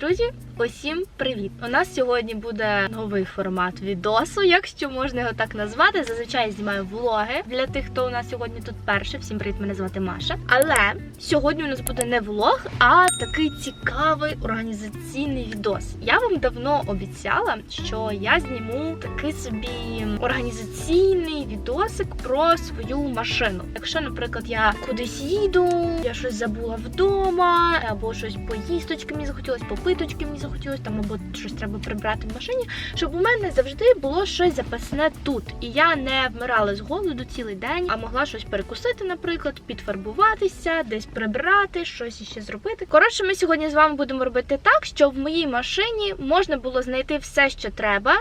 Друзі, усім привіт! У нас сьогодні буде новий формат відосу, якщо можна його так назвати. Зазвичай знімаю влоги для тих, хто у нас сьогодні тут перший. Всім привіт, мене звати Маша. Але сьогодні у нас буде не влог, а такий цікавий організаційний відос. Я вам давно обіцяла, що я зніму такий собі організаційний відосик про свою машину. Якщо, наприклад, я кудись їду, я щось забула вдома, або щось поїсточки мені захотілось, попиточки мені захотілося там або щось треба прибрати в машині, щоб у мене завжди було щось запасне тут. І я не вмирала з голоду цілий день, а могла щось перекусити, наприклад, підфарбуватися, десь прибрати, щось іще зробити. Коротше, ми сьогодні з вами будемо робити так, щоб в моїй машині можна було знайти все, що треба.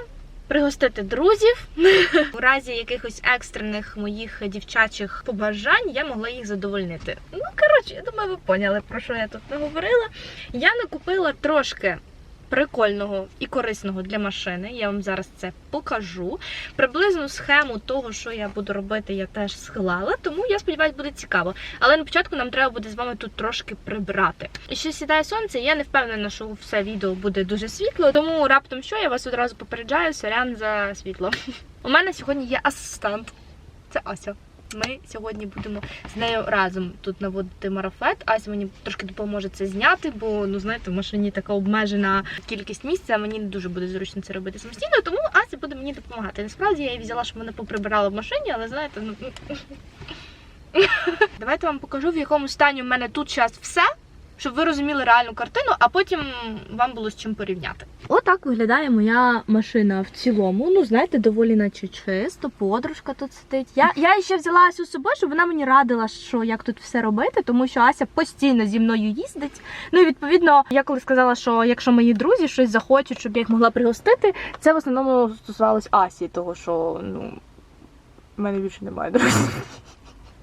Пригостити друзів у разі якихось екстрених моїх дівчачих побажань я могла їх задовольнити. Ну коротше, я думаю, ви поняли про що я тут наговорила. Я накупила трошки прикольного і корисного для машини. Я вам зараз це покажу. Приблизну схему того, що я буду робити, я теж схилала, тому я сподіваюся, буде цікаво. Але на початку нам треба буде з вами тут трошки прибрати. І ще сідає сонце, я не впевнена, що все відео буде дуже світло, тому раптом що я вас одразу попереджаю, сорян за світло. У мене сьогодні є асистент. Це Ася. Ми сьогодні будемо з нею разом тут наводити марафет. Ася мені трошки допоможе це зняти, бо ну знаєте, в машині така обмежена кількість місця. Мені не дуже буде зручно це робити самостійно, тому Ася буде мені допомагати. Насправді я її взяла, щоб вона поприбирала в машині, але знаєте, ну давайте вам покажу, в якому стані в мене тут зараз все. Щоб ви розуміли реальну картину, а потім вам було з чим порівняти. Отак виглядає моя машина в цілому. Ну, знаєте, доволі наче чисто, подружка тут сидить. Я, я ще взяла Асю з собою, щоб вона мені радила, що як тут все робити, тому що Ася постійно зі мною їздить. Ну і відповідно, я коли сказала, що якщо мої друзі щось захочуть, щоб я їх могла пригостити, це в основному стосувалось Асі, того що ну в мене більше немає друзів.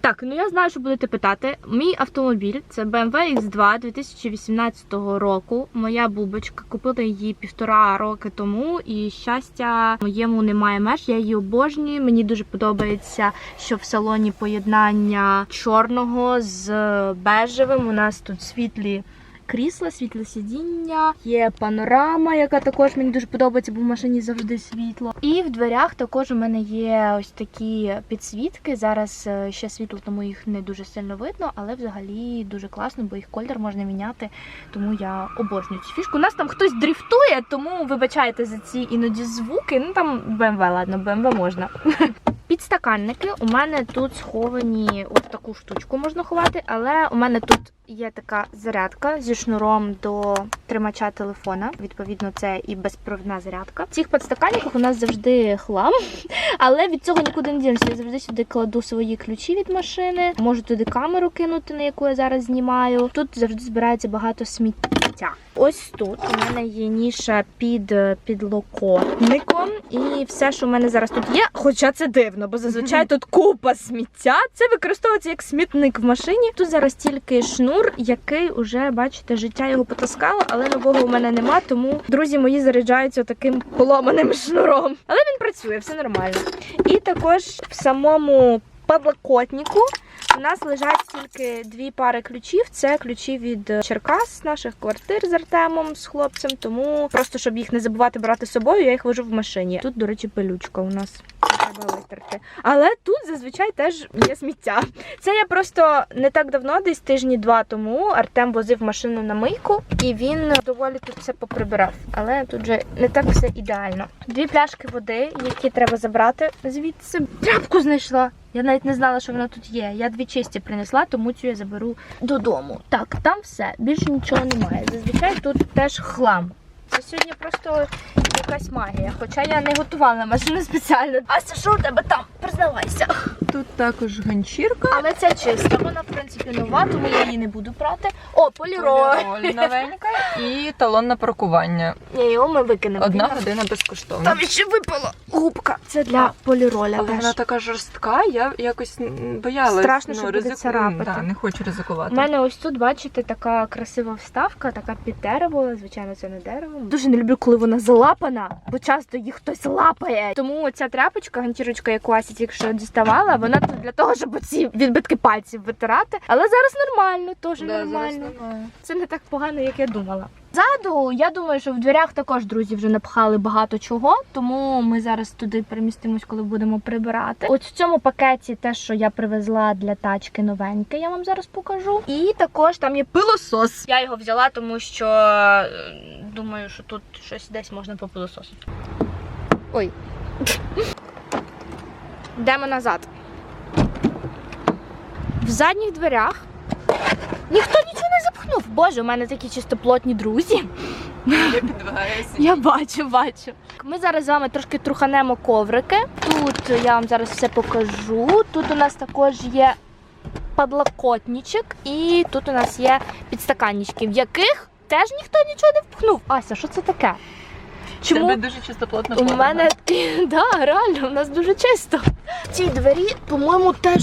Так, ну я знаю, що будете питати. Мій автомобіль це BMW X2 2018 року. Моя бубочка купила її півтора роки тому, і щастя моєму немає меж. Я її обожнюю. Мені дуже подобається, що в салоні поєднання чорного з бежевим. У нас тут світлі. Крісла, світле сидіння, є панорама, яка також мені дуже подобається, бо в машині завжди світло. І в дверях також у мене є ось такі підсвітки. Зараз е, ще світло, тому їх не дуже сильно видно, але взагалі дуже класно, бо їх колір можна міняти. Тому я обожнюю цю фішку. У нас там хтось дрифтує, тому вибачайте за ці іноді звуки. Ну там BMW, ладно, BMW можна. Підстаканники у мене тут сховані ось таку штучку можна ховати, але у мене тут є така зарядка зі шнуром до тримача телефона. Відповідно, це і безпровідна зарядка. В цих подстаканниках у нас завжди хлам, але від цього нікуди не дінешся. Я завжди сюди кладу свої ключі від машини, можу туди камеру кинути, на яку я зараз знімаю. Тут завжди збирається багато сміття. Ось тут у мене є ніша під підлокотником, і все, що в мене зараз тут є, хоча це дивно, бо зазвичай тут купа сміття. Це використовується як смітник в машині. Тут зараз тільки шнур, який уже, бачите, життя його потаскало, але нового у мене нема, тому друзі мої заряджаються таким поломаним шнуром. Але він працює, все нормально. І також в самому подлокотнику у нас лежать тільки дві пари ключів. Це ключі від Черкас, наших квартир з Артемом, з хлопцем. Тому просто щоб їх не забувати брати з собою, я їх вожу в машині. Тут, до речі, пилючка у нас. Треба витерти. Але тут зазвичай теж є сміття. Це я просто не так давно, десь тижні два тому, Артем возив машину на мийку, і він доволі тут все поприбирав. Але тут же не так все ідеально. Дві пляшки води, які треба забрати звідси. Тряпку знайшла. Я навіть не знала, що вона тут є. Я дві чисті принесла, тому цю я заберу додому. Так, там все, більше нічого немає. Зазвичай тут теж хлам. Це сьогодні просто якась магія. Хоча я не готувала машину спеціально. Ася, що у тебе там? Признавайся. Тут також ганчірка. Але це чиста, вона в принципі нова, тому я її не буду брати. О, поліроль. Поліроль новенька і талон на паркування. Ні, його ми викинемо. Одна година безкоштовно. Там ще випала губка. Це для поліроля. Але теж. вона така жорстка, я якось боялась. Страшно, що буде ризику- царапати. Да, не хочу ризикувати. У мене ось тут, бачите, така красива вставка, така під дерево. Звичайно, це не дерево. Дуже не люблю, коли вона залапана, бо часто їх хтось лапає. Тому ця тряпочка, гантірочка, яку Ася тільки що діставала, вона тут для того, щоб ці відбитки пальців витирати. Але зараз нормально, теж Да, зараз нормально. Це не так погано, як я думала. Ззаду, я думаю, що в дверях також друзі вже напхали багато чого, тому ми зараз туди перемістимось, коли будемо прибирати. От в цьому пакеті те, що я привезла для тачки новеньке, я вам зараз покажу. І також там є пилосос. Я його взяла, тому що е, думаю, що тут щось десь можна попилососити. Ой. Йдемо назад. В задніх дверях ніхто нічого не запхнув. Боже, у мене такі чистоплотні друзі. Я. Я бачу, бачу. Ми зараз з вами трошки труханемо коврики. Тут я вам зараз все покажу. Тут у нас також є подлокотничок, і тут у нас є підстаканнички, в яких теж ніхто нічого не впхнув. Ася, що це таке? Чому? Тебе дуже чистоплотно У мене да, реально, у нас дуже чисто. В цій двері, по-моєму, теж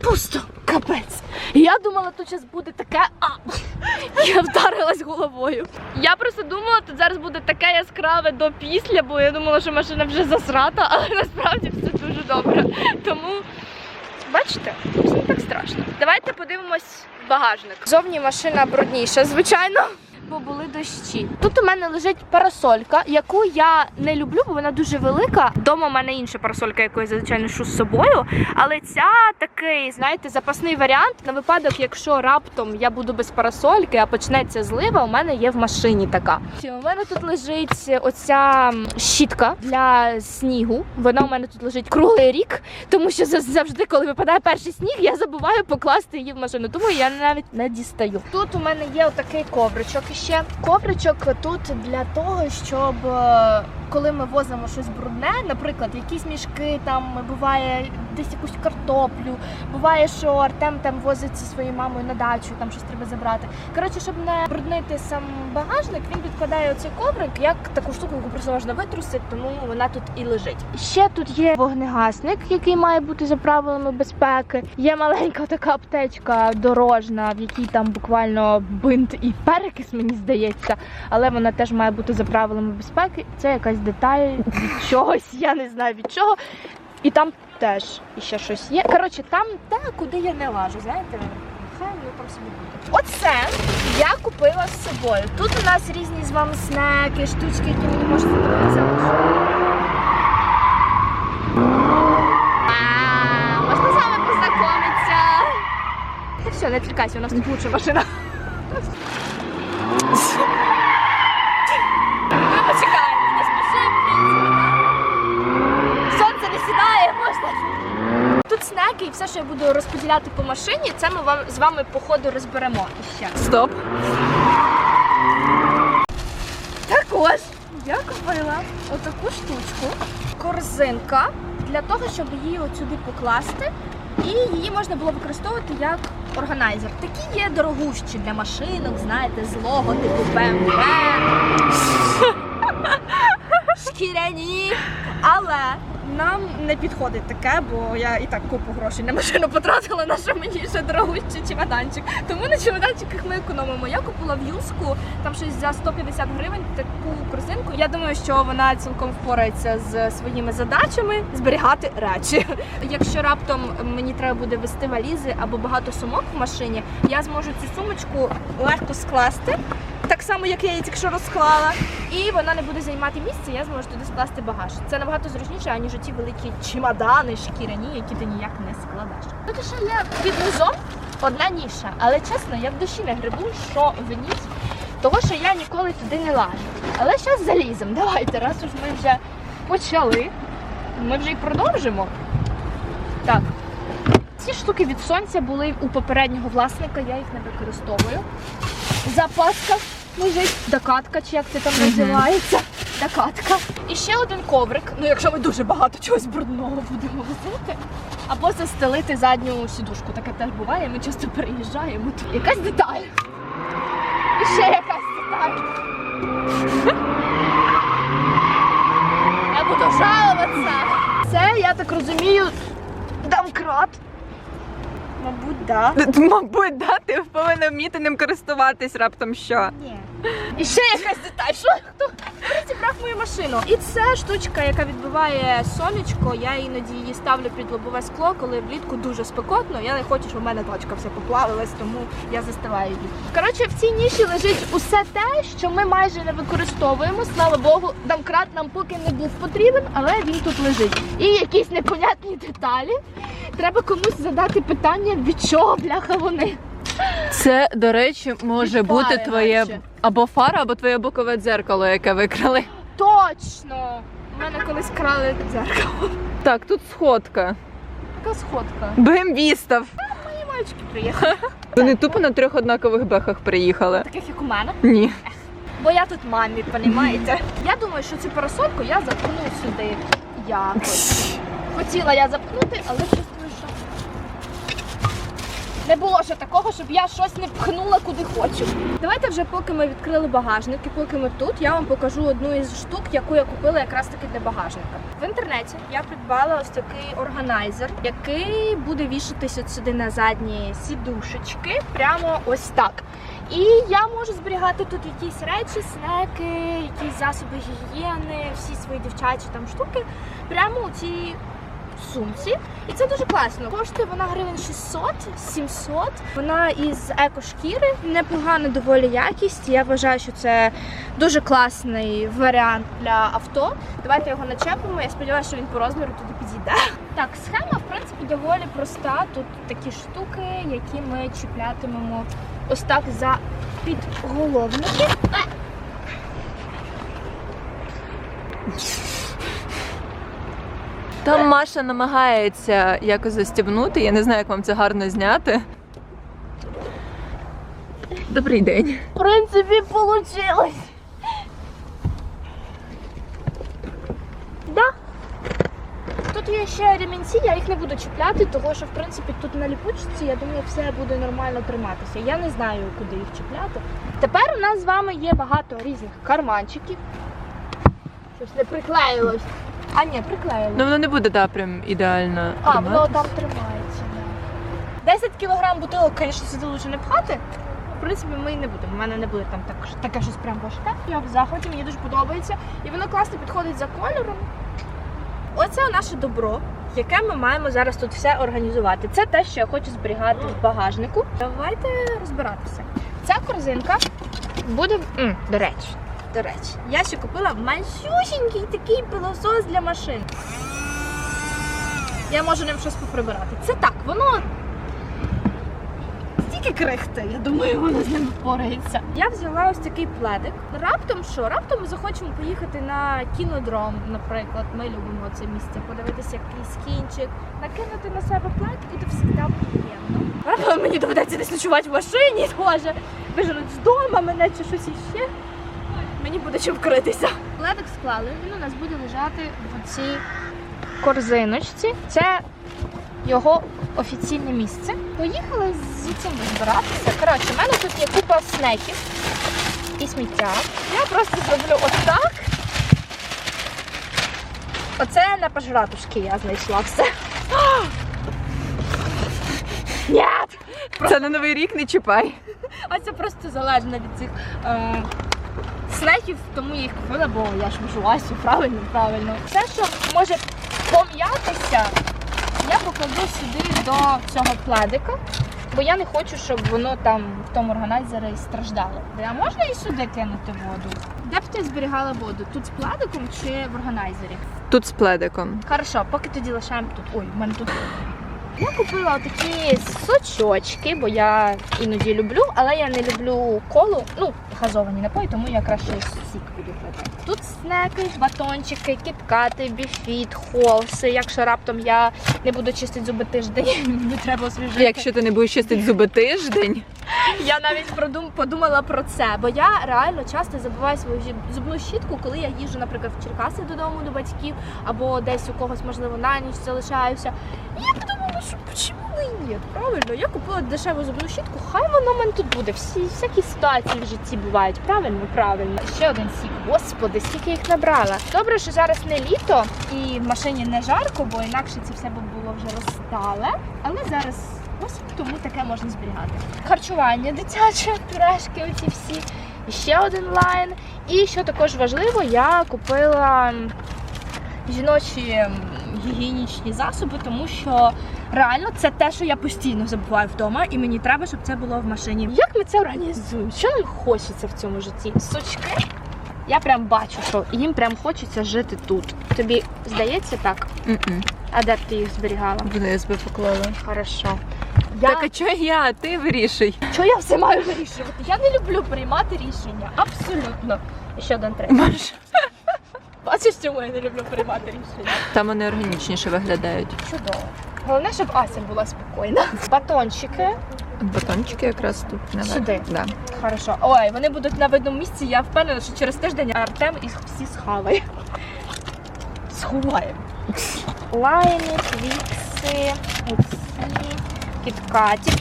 пусто. Капець. Я думала, тут зараз буде таке. А, я вдарилась головою. Я просто думала, тут зараз буде таке яскраве до після, бо я думала, що машина вже засрата, але насправді все дуже добре. Тому. Бачите, це не так страшно. Давайте подивимось багажник. Зовні машина брудніша, звичайно. Бо були дощі. Тут у мене лежить парасолька, яку я не люблю, бо вона дуже велика. Дома у мене інша парасолька, яку я зазвичай ношу з собою. Але ця такий, знаєте, запасний варіант на випадок, якщо раптом я буду без парасольки, а почнеться злива, у мене є в машині така. У мене тут лежить оця щітка для снігу. Вона у мене тут лежить круглий рік, тому що завжди, коли випадає перший сніг, я забуваю покласти її в машину. Тому я навіть не дістаю. Тут у мене є отакий ковричок іще. Ковричок тут для того, щоб е, коли ми возимо щось брудне, наприклад, якісь мішки там буває десь якусь картоплю. Буває, що Артем там возить зі своєю мамою на дачу, там щось треба забрати. Коротше, щоб не бруднити сам багажник, він підкладає оцей коврик як таку штуку, яку просто можна витрусити, тому вона тут і лежить. Ще тут є вогнегасник, який має бути за правилами безпеки. Є маленька така аптечка дорожна, в якій там буквально бинт і перекис, мені здається, але вона теж має бути за правилами безпеки. Це якась деталь від чогось, я не знаю від чого. І там теж іще щось є. Коротше, там те, куди я не лажу, знаєте, хай воно там собі буде. Оце я купила з собою. Тут у нас різні з вами снеки, штучки, які мені можуть залишити. Можна з вами познайомитися. Та все, не відвлікайся, у нас тут лучша машина. Ми почекаємо, не спішимо, в принципі, да? Сонце не сідає, можна. Тут снеки і все, що я буду розподіляти по машині, це ми вам з вами по ходу розберемо іще. Стоп. Також я купила отаку штучку, корзинка для того, щоб її от сюди покласти. І її можна було використовувати як органайзер. Такі є дорогущі для машинок, знаєте, з лого типу BMW. Шкіряні. Але нам не підходить таке, бо я і так купу грошей на машину потратила, на що мені ще дорогущий чемоданчик. Тому на чемоданчиках ми економимо. Я купила в Юску там щось за 150 гривень таку корзинку. Я думаю, що вона цілком впорається з своїми задачами зберігати речі. Якщо раптом мені треба буде вести валізи або багато сумок в машині, я зможу цю сумочку легко скласти. Так само, як я її тільки що розклала, і вона не буде займати місце, я зможу туди скласти багаж. Це набагато зручніше, аніж ті великі чемодани шкіряні, які ти ніяк не складеш. Тут ще є під низом одна ніша, але чесно, я в душі не грибу, що в ній, того що я ніколи туди не лажу. Але зараз заліземо. Давайте, раз уж ми вже почали, ми вже й продовжимо. Так. Ці штуки від сонця були у попереднього власника, я їх не використовую. Запаска лежить, докатка, чи як це там називається. Докатка. І ще один коврик. Ну, якщо ми дуже багато чогось брудного будемо возити. Або застелити задню сідушку. Таке теж буває, ми часто переїжджаємо. Тут якась деталь. І ще якась деталь. Я буду жалуватися. Це, я так розумію, домкрат. Мабуть, Да. Мабуть, да, ти повинна вміти ним користуватись раптом що. Ні. І ще якась деталь. Що хто розібрав мою машину? І це штучка, яка відбиває сонечко. Я іноді її ставлю під лобове скло, коли влітку дуже спекотно. Я не хочу, щоб в мене точка вся поплавилась, тому я заставаю її. Коротше, в цій ніші лежить усе те, що ми майже не використовуємо. Слава Богу, домкрат нам поки не був потрібен, але він тут лежить. І якісь непонятні деталі. Треба комусь задати питання, від чого бляха вони. Це, до речі, може Від бути фари твоє наче. або фара, або твоє бокове дзеркало, яке викрали. Точно! У мене колись крали дзеркало. Так, тут сходка. Така сходка. БМВ став. Мої мальчики приїхали. Вони тупо на трьох однакових бехах приїхали. Таких як у мене. Ні. Бо я тут мамі, понімаєте? Я думаю, що цю парасольку я запхну сюди якось. Хотіла я запхнути, але чувствую, що не було ще такого, щоб я щось не пхнула куди хочу. Давайте вже поки ми відкрили багажник і поки ми тут, я вам покажу одну із штук, яку я купила якраз таки для багажника. В інтернеті я придбала ось такий органайзер, який буде вішатись от сюди на задні сідушечки, прямо ось так. І я можу зберігати тут якісь речі, снеки, якісь засоби гігієни, всі свої дівчачі там штуки, прямо у цій сумці. І це дуже класно. Коштує вона гривень 600-700. Вона із екошкіри, непогана доволі якість. Я вважаю, що це дуже класний варіант для авто. Давайте його начепимо. Я сподіваюся, що він по розміру туди підійде. Так, схема в принципі доволі проста. Тут такі штуки, які ми чіплятимемо ось так за підголовники. Там Маша намагається якось застібнути. Я не знаю, як вам це гарно зняти. Добрий день. В принципі, вийшло. Да. Тут є ще ремінці, я їх не буду чіпляти, тому що в принципі тут на ліпучці, я думаю, все буде нормально триматися. Я не знаю, куди їх чіпляти. Тепер у нас з вами є багато різних карманчиків. Щось не приклеїлось. А ні, приклеїлось. Ну воно не буде да, прям ідеально. А, воно там тримається. Да. 10 кілограм бутилок, звісно, сюди лучше не пхати. В принципі, ми і не будемо. У мене не буде там так, таке щось прям важке. Я в захваті, мені дуже подобається. І воно класно підходить за кольором. Оце наше добро, яке ми маємо зараз тут все організувати. Це те, що я хочу зберігати в багажнику. Давайте розбиратися. Ця корзинка буде. М, до речі, до речі, я ще купила мансюсінький такий пилосос для машин. Я можу ним щось поприбирати. Це так, воно стільки крихти, я думаю, воно з ним впорається. Я взяла ось такий пледик. Раптом що? Раптом ми захочемо поїхати на кінодром, наприклад. Ми любимо це місце, подивитися якийсь кінчик, накинути на себе плед буде завжди приємно. Раптом мені доведеться десь ночувати в машині, теж виженуть з дому мене чи щось іще. Мені буде чим вкритися. Пледик склали, він у нас буде лежати в цій корзиночці. Це його офіційне місце. Поїхали з цим розбиратися. Коротше, в мене тут є купа снеків і сміття. Я просто зроблю отак. Оце на пожратушки я знайшла все. Ні! Це на новий рік не чіпай. Оце просто залежно від цих е, снеків, тому я їх купила, бо я ж виживаюся, правильно, правильно. Все, що може пом'ятися, я покладу сюди до цього пледика, бо я не хочу, щоб воно там в тому органайзері страждало. А можна і сюди кинути воду? Де б ти зберігала воду? Тут з пледиком чи в органайзері? Тут з пледиком. Хорошо, поки тоді лишаємо тут. Ой, в мене тут. Я купила такі сочочки, бо я іноді люблю, але я не люблю колу, ну, газовані напої, тому я краще сік буду пити. Тут снеки, батончики, кіткати, біфіт, холси. Якщо раптом я не буду чистити зуби тиждень, мені треба освіжити. Якщо ти не будеш чистити зуби тиждень, Я навіть подумала про це, бо я реально часто забуваю свою зубну щітку, коли я їжджу, наприклад, в Черкаси додому до батьків, або десь у когось, можливо, на ніч залишаюся. І я подумала, що би і ні? Правильно, я купила дешеву зубну щітку, хай вона в мене тут буде. Всі всякі ситуації в житті бувають. Правильно, правильно. Ще один сік. Господи, скільки їх набрала. Добре, що зараз не літо і в машині не жарко, бо інакше це все було вже розстале. Але зараз осінь, тому таке можна зберігати. Харчування дитяче, пюрешки, оці всі. Ще один лайн. І що також важливо, я купила жіночі гігієнічні засоби, тому що реально це те, що я постійно забуваю вдома, і мені треба, щоб це було в машині. Як ми це організуємо? Що нам хочеться в цьому житті? Сучки? Я прям бачу, що їм прям хочеться жити тут. Тобі здається так? М-м. А де б ти їх зберігала? В НСБ поклала. Хорошо. Я... Так а чого я? Ти вирішуй. Що я все маю вирішувати? Я не люблю приймати рішення. Абсолютно. І ще один третій. Маш. Бачиш, чому я не люблю приймати рішення? Там вони органічніше виглядають. Чудово. Головне, щоб Ася була спокійна. Батончики. Батончики якраз тут. наверх. Сюди? Да. Хорошо. Ой, вони будуть на видному місці. Я впевнена, що через тиждень Артем їх всі схаває. Сховаємо. Лайни, твікси, оці, кіткаті.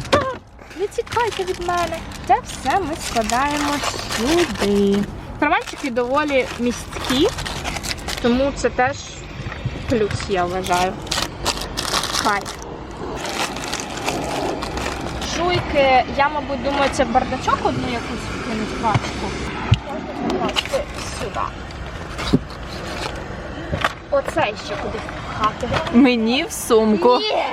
Не тікайте від мене. Це все ми складаємо сюди. Карманчики доволі місткі, тому це теж плюс, я вважаю. Кайф. Шуйки, я, мабуть, думаю, це бардачок одну якусь вкинуть пачку. Можна покласти сюди. Оце ще куди пхати. Мені в сумку. Ні!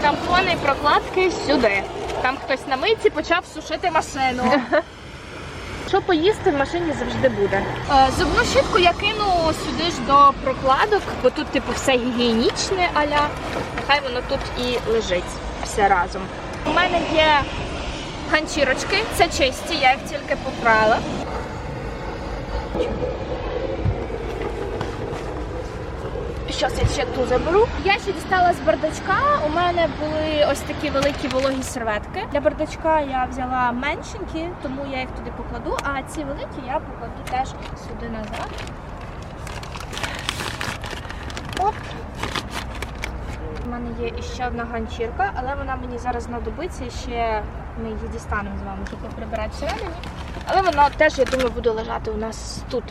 Тампони і прокладки сюди. Там хтось на митці почав сушити машину. Що поїсти в машині завжди буде. Е, Зубну щітку я кину сюди ж до прокладок, бо тут, типу, все гігієнічне аля. Нехай воно тут і лежить все разом. У мене є ганчірочки, це чисті, я їх тільки попрала. Щас я ще ту заберу. Я ще дістала з бардачка. У мене були ось такі великі вологі серветки. Для бардачка я взяла меншенькі, тому я їх туди покладу. А ці великі я покладу теж сюди назад. Оп. У мене є іще одна ганчірка, але вона мені зараз знадобиться і ще ми її дістанемо з вами, щоб прибирати всередині. Але вона теж, я думаю, буде лежати у нас тут.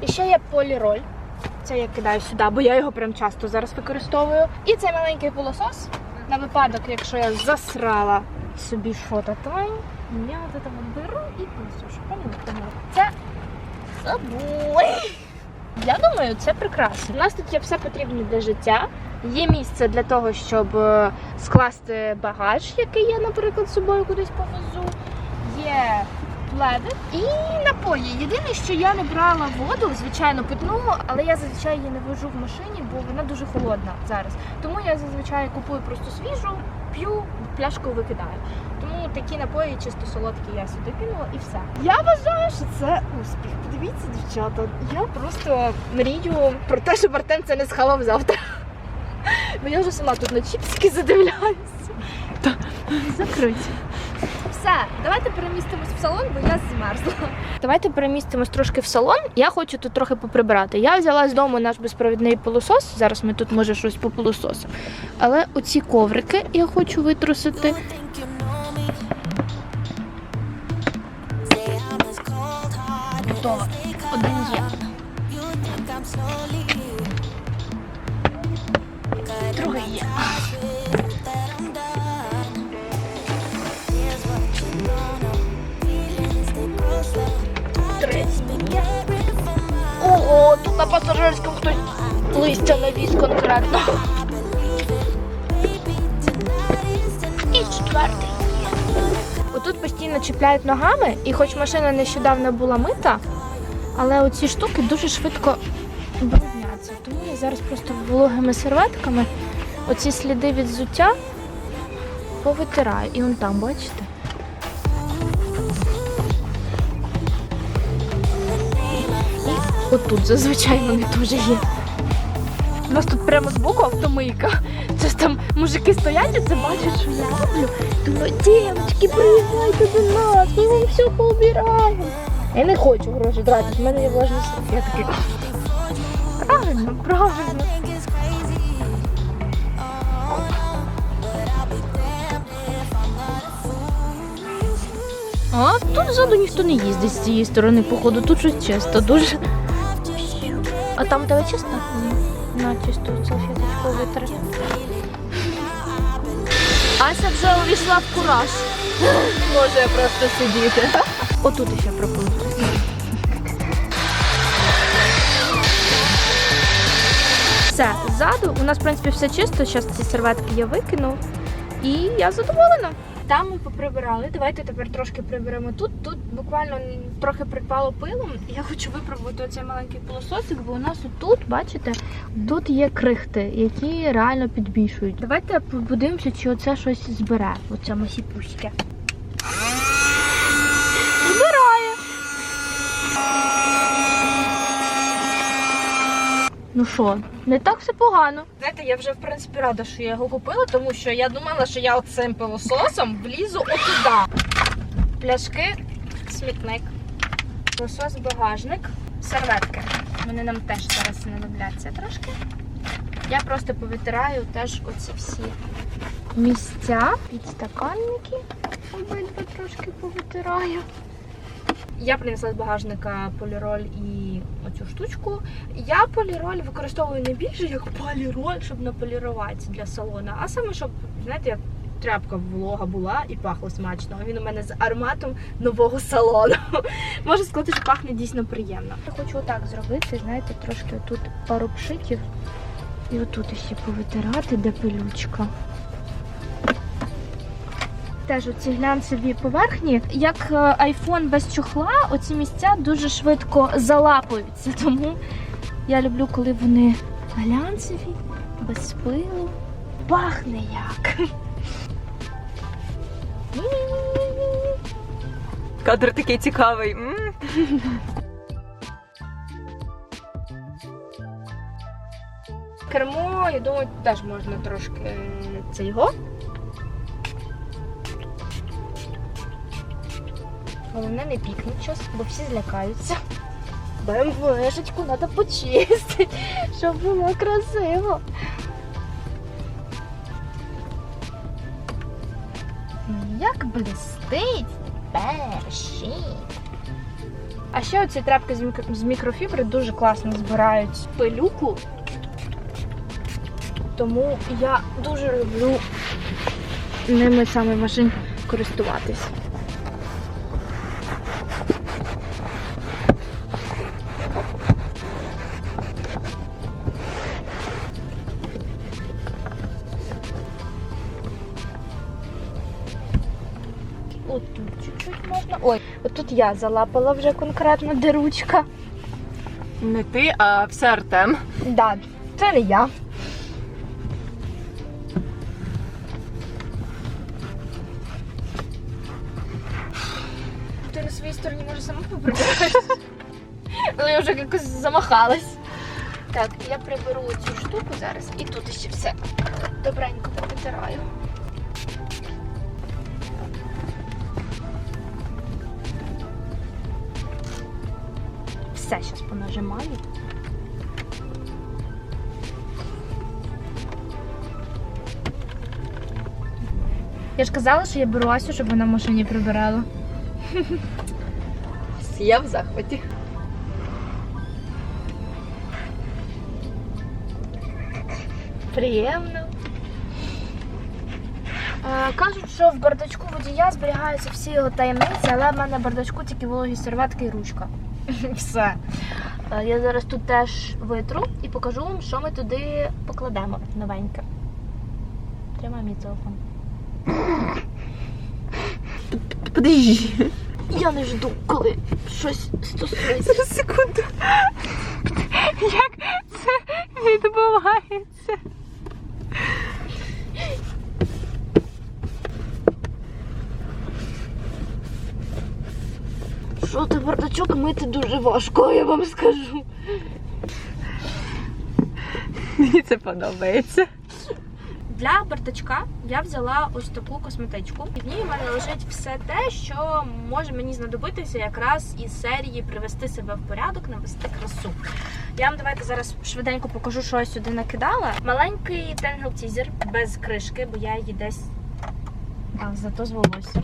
І ще є поліроль. Це я кидаю сюди, бо я його прям часто зараз використовую. І цей маленький пилосос на випадок, якщо я засрала собі що-то там, я от це беру і пилосошу. Пам'ятаєте? Це з собою. Я думаю, це прекрасно. У нас тут є все потрібне для життя. Є місце для того, щоб е, скласти багаж, який я, наприклад, з собою кудись повезу. Є пледи і напої. Єдине, що я не брала воду, звичайно, питну, але я зазвичай її не вожу в машині, бо вона дуже холодна зараз. Тому я зазвичай купую просто свіжу, п'ю, пляшку викидаю. Тому такі напої чисто солодкі я сюди кинула і все. Я вважаю, що це успіх. Подивіться, дівчата, я просто мрію про те, щоб Артем це не схавав завтра. Бо я вже сама тут на чіпсики задивляюся. Закрить. Все, давайте перемістимось в салон, бо я змерзла. Давайте перемістимось трошки в салон. Я хочу тут трохи поприбирати. Я взяла з дому наш безпровідний пилосос. Зараз ми тут може щось попилососимо. Але оці коврики я хочу витрусити. Готово. Один є. Другий є. На пасажирському хтось листя навіз конкретно. І четвертий. Отут постійно чіпляють ногами, і хоч машина нещодавно була мита, але оці штуки дуже швидко брудняться. Тому я зараз просто вологими серветками оці сліди від взуття повитираю. І он там, бачите? Отут зазвичай вони теж є. У нас тут прямо збоку автомийка. Це ж там мужики стоять і це бачать, що я роблю. Думаю, дівчатки, приїжджайте до нас, ми вам все поубираємо. Я не хочу гроші тратити, в мене є влажні салфетки. Правильно, правильно. А тут ззаду ніхто не їздить з цієї сторони, походу, тут щось чисто, дуже. А там тебе чисто? Ні. На чисту салфеточку витри. Ася вже увійшла в кураж. Може я просто сидіти. Отут ще пропоную. Все, ззаду у нас, в принципі, все чисто. Зараз ці серветки я викину. І я задоволена. Там ми поприбирали. Давайте тепер трошки приберемо тут. Тут буквально трохи припало пилом. Я хочу випробувати оцей маленький пилососик, бо у нас тут, бачите, тут є крихти, які реально підбільшують. Давайте подивимося, чи оце щось збере. Оце масіпуське. Ну що, не так все погано. Знаєте, я вже в принципі рада, що я його купила, тому що я думала, що я оцим пилососом влізу отуда. Пляшки, смітник, пилосос, багажник, серветки. Вони нам теж зараз знадобляться трошки. Я просто повитираю теж оці всі місця, підстаканники. Обидва трошки повитираю. Я принесла з багажника поліроль і оцю штучку. Я поліроль використовую не більше як поліроль, щоб наполірувати для салона, а саме щоб, знаєте, як тряпка волога була і пахло смачно. Він у мене з ароматом нового салону. Можу сказати, що пахне дійсно приємно. Я хочу отак зробити, знаєте, трошки отут пару пшиків і отут ще повитирати, де пилючка. Теж оці глянцеві поверхні, як е, айфон без чохла, оці місця дуже швидко залапуються. Тому я люблю, коли вони глянцеві, без пилу. Пахне як. Кадр такий цікавий. Кермо, я думаю, теж можна трошки це його. Головне не пікнуть щось, бо всі злякаються. БМВшечку треба почистити, щоб було красиво. Як блистить перші. А ще оці тряпки з мікрофібри дуже класно збирають пилюку. Тому я дуже люблю ними саме машин користуватись. От я залапала вже конкретно де ручка. Не ти, а все Артем. Да, це не я. Ти на своїй стороні може сама поприбираєш. Але я вже якось замахалась. Так, я приберу цю штуку зараз і тут ще все добренько повитираю. Понажимаю. Я ж казала, що я беру Асю, щоб вона в машині прибирала. Я в захваті. Приємно. Е, кажуть, що в бардачку водія зберігаються всі його таємниці, але в мене в бардачку тільки вологі серветки і ручка. Все. Е, я зараз тут теж витру і покажу вам, що ми туди покладемо новеньке. Тримай мій телефон. Подожди. Я не жду, коли щось стосується. Секунду. Як це відбувається? Що ти бардачок мити дуже важко, я вам скажу. Мені це подобається. Для бардачка я взяла ось таку косметичку. І в ній в мене лежить все те, що може мені знадобитися якраз із серії привести себе в порядок, навести красу. Я вам давайте зараз швиденько покажу, що я сюди накидала. Маленький тенгл тізер без кришки, бо я її десь а, зато з волосся.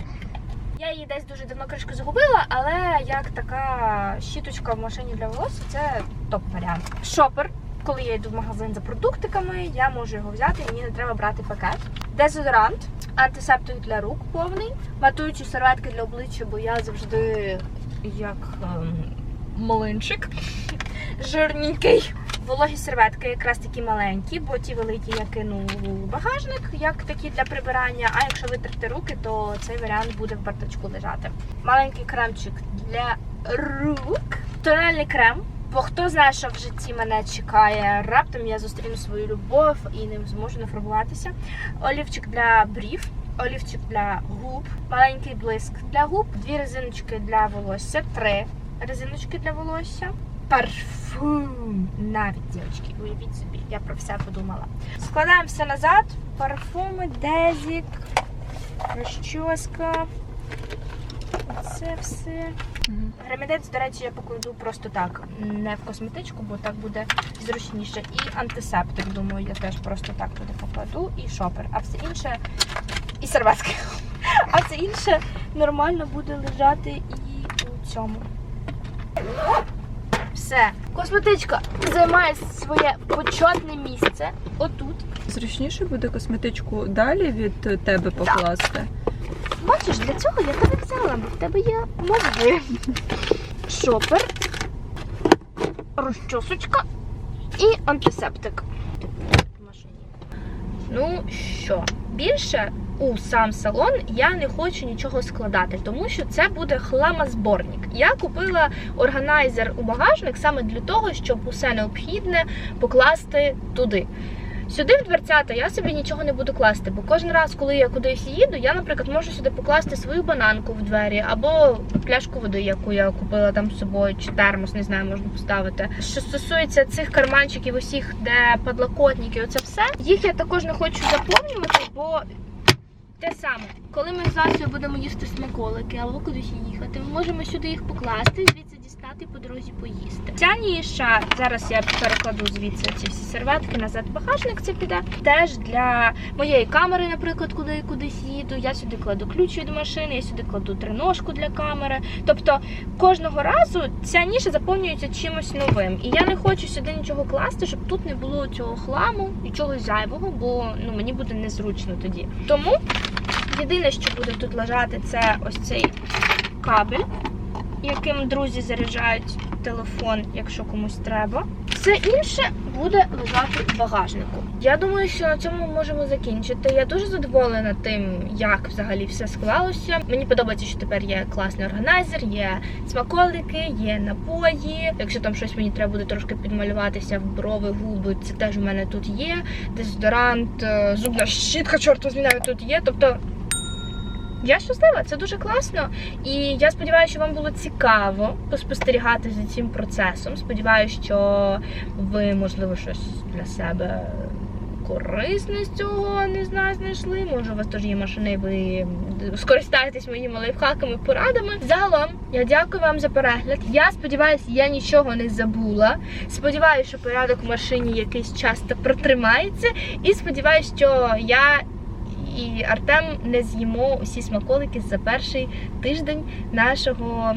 Я її десь дуже давно кришку загубила, але як така щіточка в машині для волосся, це топ варіант. Шопер коли я йду в магазин за продуктиками, я можу його взяти, мені не треба брати пакет. Дезодорант, антисептик для рук повний, матуючі серветки для обличчя, бо я завжди як ем, малинчик жирненький. Вологі серветки якраз такі маленькі, бо ті великі я кину у багажник, як такі для прибирання. А якщо витерти руки, то цей варіант буде в бардачку лежати. Маленький кремчик для рук, тональний крем. Бо хто знає, що в житті мене чекає, раптом я зустріну свою любов і не зможу не фарбуватися. Олівчик для брів, олівчик для губ, маленький блиск для губ, дві резиночки для волосся, три резиночки для волосся, парфум. Навіть дівчатки, уявіть собі, я про все подумала. Складаємо все назад. Парфуми, дезік, розчоска. Це все. Гремедець, до речі, я покладу просто так, не в косметичку, бо так буде зручніше. І антисептик, думаю, я теж просто так туди покладу. І шопер. А все інше. І серветки. А все інше нормально буде лежати і у цьому. Косметичка займає своє почетне місце. Отут. Зручніше буде косметичку далі від тебе покласти. Бачиш, для цього я тебе взяла, бо в тебе є мозги. Шопер, розчосочка і антисептик. Ну що, більше у сам салон я не хочу нічого складати, тому що це буде хламозборник. Я купила органайзер у багажник саме для того, щоб усе необхідне покласти туди. Сюди в дверцята я собі нічого не буду класти, бо кожен раз, коли я кудись їду, я, наприклад, можу сюди покласти свою бананку в двері або пляшку води, яку я купила там з собою, чи термос, не знаю, можна поставити. Що стосується цих карманчиків, усіх, де подлокотники, оце все, їх я також не хочу заповнювати, бо те саме, коли ми з Васею будемо їсти смаколики або кудись їхати, ми можемо сюди їх покласти, звідси дістати по дорозі поїсти. Ця ніша, зараз я перекладу звідси ці всі серветки назад в багажник, це піде. Теж для моєї камери, наприклад, коли я кудись їду, я сюди кладу ключ від машини, я сюди кладу триножку для камери. Тобто кожного разу ця ніша заповнюється чимось новим. І я не хочу сюди нічого класти, щоб тут не було цього хламу, нічого зайвого, бо ну мені буде незручно тоді. Тому єдине, що буде тут лежати, це ось цей кабель, яким друзі заряджають телефон, якщо комусь треба. Все інше буде лежати в багажнику. Я думаю, що на цьому можемо закінчити. Я дуже задоволена тим, як взагалі все склалося. Мені подобається, що тепер є класний органайзер, є смаколики, є напої. Якщо там щось мені треба буде трошки підмалюватися в брови, губи, це теж у мене тут є. Дезодорант, е, зубна щітка, чорту змінаю, тут є. Тобто. Я щаслива, це дуже класно. І я сподіваюся, що вам було цікаво поспостерігати за цим процесом. Сподіваюся, що ви, можливо, щось для себе корисне з цього не знаю, знайшли. Може, у вас теж є машини, ви скористаєтесь моїми лайфхаками, порадами. Загалом, я дякую вам за перегляд. Я сподіваюся, я нічого не забула. Сподіваюся, що порядок в машині якийсь час та протримається. І сподіваюся, що я і Артем не з'їмо усі смаколики за перший тиждень нашого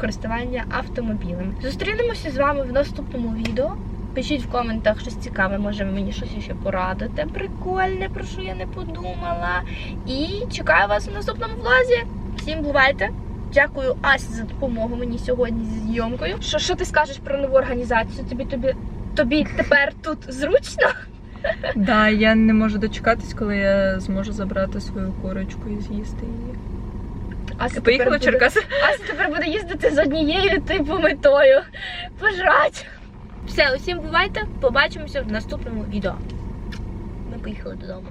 користування автомобілем. Зустрінемося з вами в наступному відео. Пишіть в коментах щось цікаве, може ви мені щось ще порадите. Прикольне, про що я не подумала. І чекаю вас у наступному влозі. Всім бувайте! Дякую Асі за допомогу мені сьогодні зі зйомкою. Що, що ти скажеш про нову організацію? Тобі тобі тобі тепер тут зручно? Да, я не можу дочекатись, коли я зможу забрати свою курочку і з'їсти її. Ася Поїхала в тепер буде- Черкаси. Ася тепер буде їздити з однією типу метою. Пожрать. Все, усім бувайте. Побачимося в наступному відео. Ми поїхали додому.